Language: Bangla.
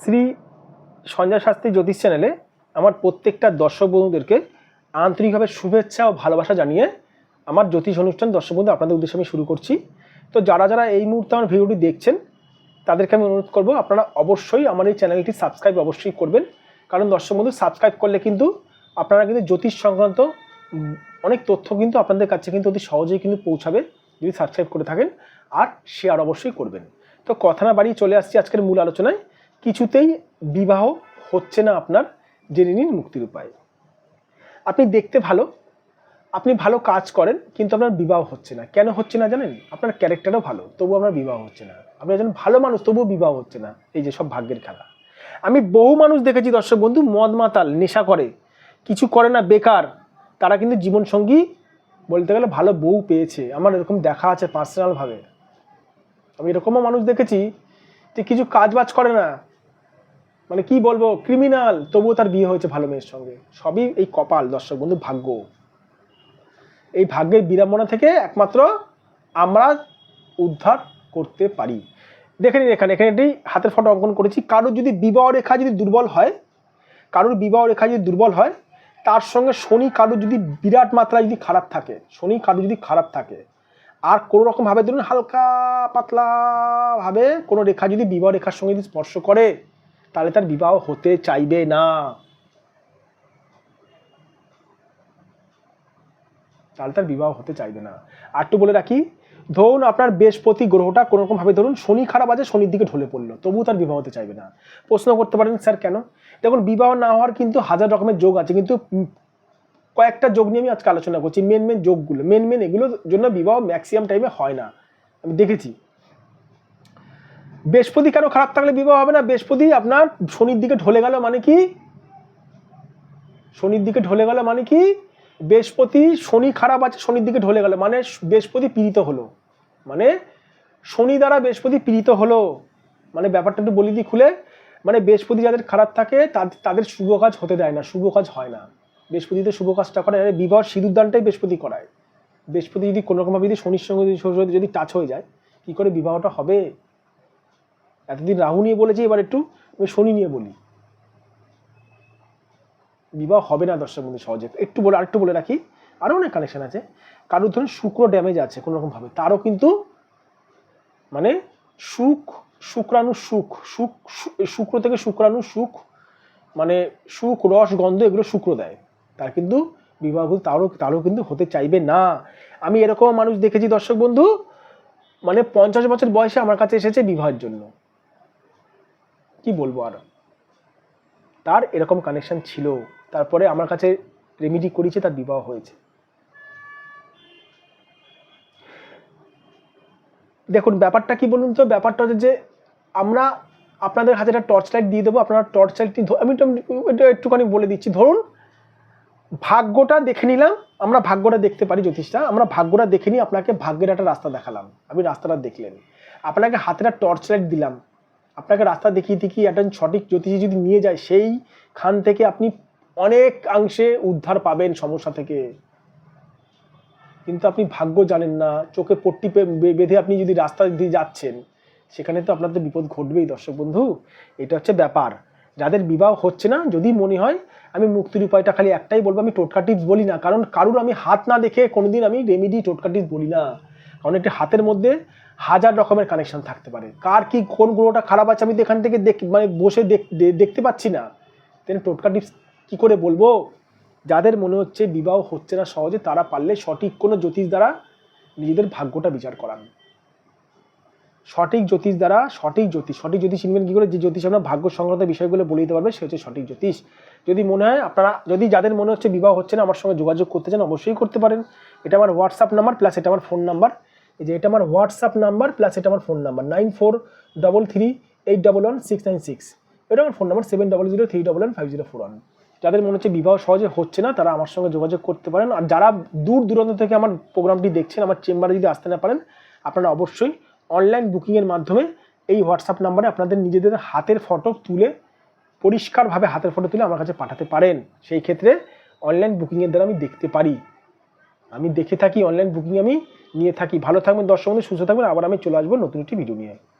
শ্রী সঞ্জয় শাস্ত্রী জ্যোতিষ চ্যানেলে আমার প্রত্যেকটা দর্শক বন্ধুদেরকে আন্তরিকভাবে শুভেচ্ছা ও ভালোবাসা জানিয়ে আমার জ্যোতিষ অনুষ্ঠান দর্শক বন্ধু আপনাদের উদ্দেশ্যে আমি শুরু করছি। তো যারা যারা এই মুহূর্তে আমার ভিডিওটি দেখছেন, তাদেরকে আমি অনুরোধ করব, আপনারা অবশ্যই আমার এই চ্যানেলটি সাবস্ক্রাইব অবশ্যই করবেন। কারণ দর্শক বন্ধু, সাবস্ক্রাইব করলে কিন্তু আপনারা কিন্তু জ্যোতিষ সংক্রান্ত অনেক তথ্য কিন্তু আপনাদের কাছে কিন্তু অতি সহজেই কিন্তু পৌঁছাবে, যদি সাবস্ক্রাইব করে থাকেন। আর শেয়ার অবশ্যই করবেন। তো কথা না বাড়িয়ে চলে আসছি আজকের মূল আলোচনায়। কিছুতেই বিবাহ হচ্ছে না আপনার জেনে নিন মুক্তির উপায়। আপনি দেখতে ভালো, আপনি ভালো কাজ করেন, কিন্তু আপনার বিবাহ হচ্ছে না। কেন হচ্ছে না জানেন? আপনার ক্যারেক্টারও ভালো তবু আপনার বিবাহ হচ্ছে না। আপনি একজন ভালো মানুষ, তবুও বিবাহ হচ্ছে না। এই যে সব ভাগ্যের খেলা। আমি বহু মানুষ দেখেছি দর্শক বন্ধু, মদ মাতাল, নেশা করে। কিছু করে না, বেকার। তারা কিন্তু জীবনসঙ্গী বলতে গেলে ভালো বউ পেয়েছে। আমার এরকম দেখা আছে পার্সোনালভাবে আমি এরকমও মানুষ দেখেছি যে কিছু কাজ বাজ করে না। মানে কি বলব ক্রিমিনাল তবুও তার বিয়ে হয়েছে ভালো মেয়ের সঙ্গে। সবই এই কপাল, দর্শক বন্ধু, ভাগ্য। এই ভাগ্যের বিড়ম্বনা থেকে একমাত্র আমরা উদ্ধার করতে পারি। দেখে নিন এখানে এখানে একটি হাতের ফটো অঙ্কন করেছি। কারোর যদি বিবাহ রেখা যদি দুর্বল হয়, কারোর বিবাহ রেখা যদি দুর্বল হয়, তার সঙ্গে শনি কারোর যদি বিরাট মাত্রায় যদি খারাপ থাকে, শনি কারোর যদি খারাপ থাকে, আর কোনো রকম ভাবে ধরুন হালকা পাতলা ভাবে কোনো রেখা যদি বিবাহ রেখার সঙ্গে যদি স্পর্শ করে তাহলে তার বিবাহ হতে চাইবে না। তাহলে তার বিবাহ হতে চাইবে না। আর একটু বলে রাখি, ধরুন আপনার বৃহস্পতি গ্রহটা কোনো রকম ভাবে ধরুন শনি খারাপ আছে, শনির দিকে ঢলে পড়ল, তবুও তার বিবাহ হতে চাইবে না। প্রশ্ন করতে পারেন, স্যার, কেন? দেখুন, বিবাহ না হওয়ার কিন্তু হাজার রকমের যোগ আছে, কিন্তু কয়েকটা যোগ নিয়ে আমি আজকে আলোচনা করছি মেন মেন যোগগুলো মেন মেন এগুলোর জন্য বিবাহ ম্যাক্সিমাম টাইমে হয় না। আমি দেখেছি। বৃহস্পতি কেন খারাপ থাকলে বিবাহ হবে না? বৃহস্পতি আপনার শনির দিকে ঢলে গেল মানে কি? শনির দিকে ঢলে গেল মানে কি? বৃহস্পতি শনি খারাপ আছে, শনির দিকে ঢলে গেল। মানে বৃহস্পতি পীড়িত হলো। মানে শনি দ্বারা বৃহস্পতি পীড়িত হলো। মানে ব্যাপারটা একটু বলি দিই খুলে। মানে বৃহস্পতি যাদের খারাপ থাকে তাদের তাদের শুভ কাজ হতে দেয় না শুভ কাজ হয় না। বৃহস্পতিতে শুভ কাজটা করে বিবাহ সিঁদুরদানটাই বৃহস্পতি করায়। বৃহস্পতি যদি কোনো রকমভাবে যদি শনির সঙ্গে যদি যদি টাচ হয়ে যায়, কি করে বিবাহটা হবে? এতদিন রাহু নিয়ে বলেছি, এবার একটু আমি শনি নিয়ে বলি। বিবাহ হবে না দর্শক বন্ধু, সহজে। একটু বলে, আরেকটু বলে রাখি আরও অনেক কানেকশন আছে। কারোর ধরুন শুক্র ড্যামেজ আছে, কোনো রকমভাবে তারও কিন্তু মানে সুখ, শুক্রাণু সুখ সুখ শুক্র থেকে শুক্রাণু সুখ মানে সুখ, রস, গন্ধ, এগুলো শুক্র দেয়। তার কিন্তু বিবাহ তারও তারও কিন্তু হতে চাইবে না। আমি এরকম মানুষ দেখেছি দর্শক বন্ধু মানে পঞ্চাশ বছর বয়সে আমার কাছে এসেছে বিবাহের জন্য। কি বলব আর? তার এরকম কানেকশন ছিল। তারপরে আমার কাছে রেমিডি করেছে, তার বিবাহ হয়েছে। দেখুন, ব্যাপারটা কি বলুন তো? ব্যাপারটা হচ্ছে যে আমরা আপনাদের হাতে একটা টর্চ লাইট দিয়ে দেবো। আপনারা টর্চ লাইটটি আমি একটুখানি বলে দিচ্ছি। ধরুন, ভাগ্যটা দেখে নিলাম। আমরা ভাগ্যটা দেখতে পারি, জ্যোতিষটা। আমরা ভাগ্যটা দেখে নিয়ে আপনাকে ভাগ্যের একটা রাস্তা দেখালাম। আপনি রাস্তাটা দেখলেন। আপনাকে হাতে একটা টর্চ লাইট দিলাম। আপনাকে রাস্তা দেখিয়ে দেখিয়ে একটা সঠিক জ্যোতিষী যদি নিয়ে যায় সেই খান থেকে আপনি অনেক অংশে উদ্ধার পাবেন সমস্যা থেকে। কিন্তু আপনি ভাগ্য জানেন না, চোখে পট্টি বেঁধে আপনি যদি রাস্তা দিয়ে যাচ্ছেন, সেখানে তো আপনার তো বিপদ ঘটবেই, দর্শক বন্ধু। এটা হচ্ছে ব্যাপার। যাদের বিবাহ হচ্ছে না, যদি মনে হয়, আমি মুক্তির উপায়টা খালি একটাই বলব, আমি টোটকা টিপস বলি না। কারণ কারুর আমি হাত না দেখে কোনোদিন আমি রেমিডি টোটকা টিপস বলি না। কারণ একটি হাতের মধ্যে হাজার রকমের কানেকশন থাকতে পারে। কার কি কোন গ্রহটা খারাপ আছে আমি এখান থেকে দেখ মানে বসে দেখতে পাচ্ছি না। তাহলে টোটকা টিপস কী করে বলব? যাদের মনে হচ্ছে বিবাহ হচ্ছে না সহজে, তারা পারলে সঠিক কোনো জ্যোতিষ দ্বারা নিজেদের ভাগ্যটা বিচার করান। সঠিক জ্যোতিষ দ্বারা সঠিক জ্যোতিষ সঠিক জ্যোতিষ চিনবেন কী করে? যে জ্যোতিষ আপনার ভাগ্য সংক্রান্ত বিষয়গুলো বলে দিতে পারবে, সে হচ্ছে সঠিক জ্যোতিষ। যদি মনে হয় আপনারা যদি যাদের মনে হচ্ছে বিবাহ হচ্ছে না, আমার সঙ্গে যোগাযোগ করতে চান, অবশ্যই করতে পারেন। এটা আমার হোয়াটসঅ্যাপ নাম্বার প্লাস এটা আমার ফোন নাম্বার এই যে এটা আমার হোয়াটসঅ্যাপ নাম্বার প্লাস এটা আমার phone number nine four double three eight double one six nine six এটা আমার phone number seven double zero three double one five zero four one যাদের মনে হচ্ছে বিবাহ সহজে হচ্ছে না, তারা আমার সঙ্গে যোগাযোগ করতে পারেন। আর যারা দূর দূরান্ত থেকে আমার প্রোগ্রামটি দেখছেন, আমার চেম্বারে যদি আসতে না পারেন, আপনারা অবশ্যই অনলাইন বুকিংয়ের মাধ্যমে এই হোয়াটসঅ্যাপ নাম্বারে আপনাদের নিজেদের হাতের ফটো তুলে, পরিষ্কারভাবে হাতের ফটো তুলে আমার কাছে পাঠাতে পারেন। সেই ক্ষেত্রে অনলাইন বুকিংয়ের দ্বারা আমি দেখতে পারি। আমি দেখে থাকি অনলাইন বুকিং আমি নিয়ে থাকি। ভালো থাকবেন দর্শক বন্ধু, সুস্থ থাকবেন। আবার আমি চলে আসব নতুন একটি ভিডিও নিয়ে।